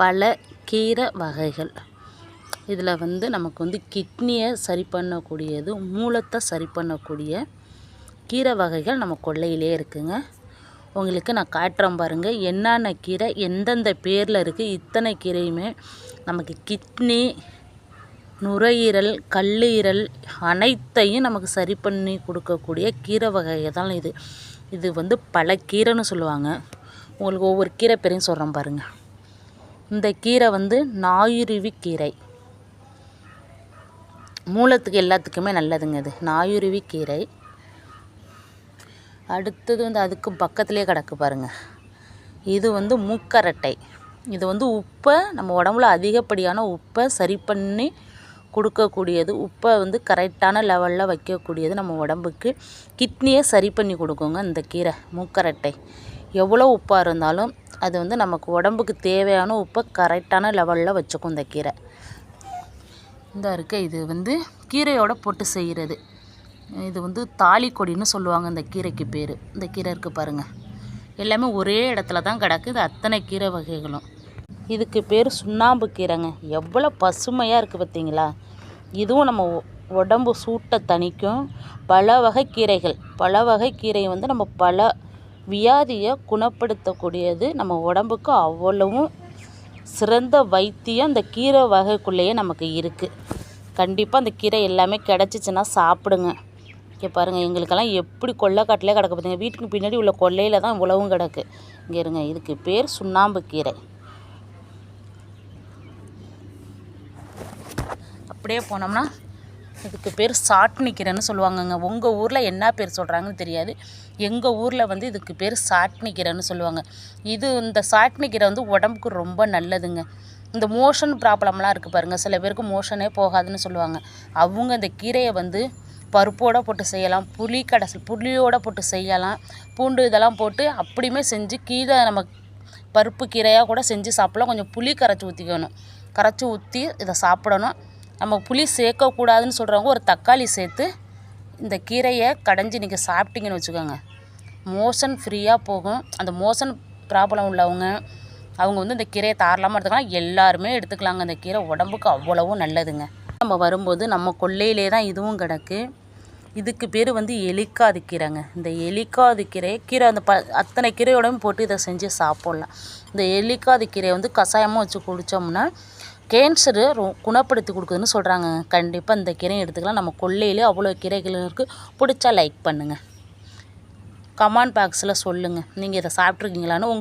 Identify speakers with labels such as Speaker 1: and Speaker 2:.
Speaker 1: பல கீரை வகைகள். இதில் வந்து நமக்கு வந்து கிட்னியை சரி பண்ணக்கூடியது மூலத்தை சரி பண்ணக்கூடிய கீரை வகைகள் நம்ம கொள்ளையிலே இருக்குங்க. உங்களுக்கு நான் காட்டுறேன் பாருங்கள் என்னென்ன கீரை எந்தெந்த பேரில் இருக்குது இத்தனை கீரையுமே நமக்கு கிட்னி நுரையீரல் கல்லீரல் அனைத்தையும் நமக்கு சரி பண்ணி கொடுக்கக்கூடிய கீரை வகை தான் இது. இது வந்து பல கீரைன்னு சொல்லுவாங்க. உங்களுக்கு ஒவ்வொரு கீரை பேரையும் சொல்கிறேன் பாருங்கள் இந்த கீரை வந்து நாயுருவி கீரை. மூலத்துக்கு எல்லாத்துக்குமே நல்லதுங்க இது நாயுருவி கீரை. அடுத்தது வந்து அதுக்கு பக்கத்துலேயே கிடக்கு பாருங்கள் இது வந்து மூக்கரட்டை. இது வந்து உப்பை நம்ம உடம்புல அதிகப்படியான உப்பை சரி பண்ணி கொடுக்கக்கூடியது. உப்பை வந்து கரெக்டான லெவலில் வைக்கக்கூடியது நம்ம உடம்புக்கு. கிட்னியை சரி பண்ணி கொடுக்குங்க இந்த கீரை மூக்கரட்டை. எவ்வளோ உப்பாக இருந்தாலும் அது வந்து நமக்கு உடம்புக்கு தேவையான உப்பை கரெக்டான லெவலில் வச்சுக்கும் இந்த கீரை. இந்த இருக்க இது வந்து கீரையோட போட்டு செய்கிறது இது வந்து தாலி கொடின்னு சொல்லுவாங்க இந்த கீரைக்கு பேர். இந்த கீரை இருக்குது பாருங்கள் எல்லாமே ஒரே இடத்துல தான் கிடக்குது அத்தனை கீரை வகைகளும். இதுக்கு பேர் சுண்ணாம்பு கீரைங்க. எவ்வளோ பசுமையாக இருக்குது பார்த்தீங்களா? இதுவும் நம்ம உடம்பு சூட்டை தணிக்கும் பல வகை கீரைகள். பல வகை கீரையை வந்து நம்ம பல வியாதியை குணப்படுத்தக்கூடியது. நம்ம உடம்புக்கு அவ்வளவும் சிறந்த வைத்தியம் இந்த கீரை வகைக்குள்ளேயே நமக்கு இருக்குது கண்டிப்பாக அந்த கீரை எல்லாமே கிடச்சிச்சின்னா சாப்பிடுங்க. இங்கே பாருங்கள் எங்களுக்கெல்லாம் எப்படி கொல்லைக்காட்டிலே கிடக்க பார்த்தீங்க வீட்டுக்கு பின்னாடி உள்ள கொல்லையில் தான் உழவும் கிடக்கு. இங்கே இருங்க இதுக்கு பேர் சுண்ணாம்பு கீரை. அப்படியே போனோம்னா இதுக்கு பேர் சாட்னி கீரைன்னு சொல்லுவாங்கங்க. உங்கள் ஊரில் என்ன பேர் சொல்கிறாங்கன்னு தெரியாது. எங்கள் ஊரில் வந்து இதுக்கு பேர் சாட்னி கீரைன்னு சொல்லுவாங்க. இது இந்த சாட்னி கீரை வந்து உடம்புக்கு ரொம்ப நல்லதுங்க. இந்த மோஷன் ப்ராப்ளம்லாம் இருக்குது பாருங்கள் சில பேருக்கு மோஷனே போகாதுன்னு சொல்லுவாங்க. அவங்க இந்த கீரையை வந்து பருப்போடு போட்டு செய்யலாம். புளி கடைசல் புளியோடு போட்டு செய்யலாம். பூண்டு இதெல்லாம் போட்டு அப்படியுமே செஞ்சு கீரை நம்ம பருப்பு கீரையாக கூட செஞ்சு சாப்பிடலாம். கொஞ்சம் புளி கரைச்சி ஊற்றிக்கணும் கரைச்சி ஊற்றி இதை சாப்பிடணும். நம்ம புளி சேர்க்கக்கூடாதுன்னு சொல்கிறவங்க ஒரு தக்காளி சேர்த்து இந்த கீரையை கடைஞ்சி நீங்கள் சாப்பிட்டீங்கன்னு வச்சுக்கோங்க. மோஷன் ஃப்ரீயாக போகும். அந்த மோஷன் ப்ராப்ளம் உள்ளவங்க அவங்க வந்து இந்த கீரையை தாராளமாக எடுத்துக்கலாம். எல்லாருமே எடுத்துக்கலாங்க. இந்த கீரை உடம்புக்கு அவ்வளவும் நல்லதுங்க. நம்ம வரும்போது நம்ம கொல்லையிலே தான் இதுவும் கிடக்கு. இதுக்கு பேர் வந்து எலிக்காது கீரைங்க. இந்த எலிக்காது கீரை கீரை அந்த ப அத்தனை கீரையோடையும் போட்டு இதை செஞ்சு சாப்பிட்லாம். இந்த எலிக்காது கீரையை வந்து கஷாயமாக வச்சு குடித்தோம்னா கேன்சரு ரொ குணப்படுத்தி கொடுக்குதுன்னு சொல்கிறாங்க கண்டிப்பாக இந்த கீரையை எடுத்துக்கலாம். நம்ம கொல்லையிலே அவ்வளோ கீரைகள் இருக்குது பிடிச்சா லைக் பண்ணுங்கள் கமெண்ட் பாக்ஸில் சொல்லுங்கள் நீங்கள் இதை சாப்பிட்ருக்கீங்களான்னு உங்கள்